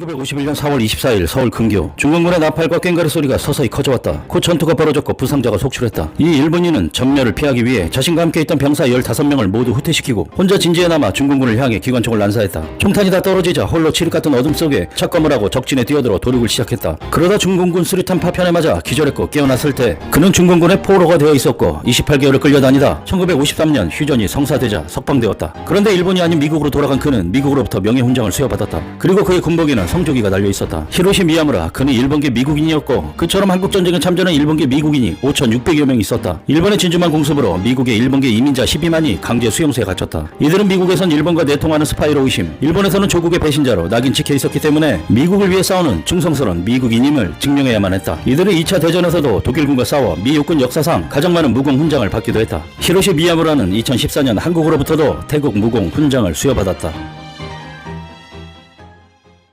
1951년 4월 24일 서울 근교 중공군의 나팔과 꽹가리 소리가 서서히 커져왔다. 곧 전투가 벌어졌고 부상자가 속출했다. 이 일본인은 점멸을 피하기 위해 자신과 함께 있던 병사 15명을 모두 후퇴시키고 혼자 진지에 남아 중공군을 향해 기관총을 난사했다. 총탄이 다 떨어지자 홀로 칠흑 같은 어둠 속에 착검을 하고 적진에 뛰어들어 도륙을 시작했다. 그러다 중공군 수류탄 파편에 맞아 기절했고 깨어났을 때 그는 중공군의 포로가 되어 있었고 28개월을 끌려다니다 1953년 휴전이 성사되자 석방되었다. 그런데 일본이 아닌 미국으로 돌아간 그는 미국으로부터 명예훈장을 수여받았다. 그리고 그의 군복 에는 성조기가 달려 있었다. 히로시 미야무라 그는 일본계 미국인이었고 그처럼 한국 전쟁에 참전한 일본계 미국인이 5,600여 명 있었다. 일본의 진주만 공습으로 미국의 일본계 이민자 12만이 강제 수용소에 갇혔다. 이들은 미국에선 일본과 내통하는 스파이로 의심, 일본에서는 조국의 배신자로 낙인 찍혀 있었기 때문에 미국을 위해 싸우는 충성스러운 미국인임을 증명해야만 했다. 이들은 2차 대전에서도 독일군과 싸워 미 육군 역사상 가장 많은 무공 훈장을 받기도 했다. 히로시 미야무라는 2014년 한국으로부터도 태국 무공 훈장을 수여받았다.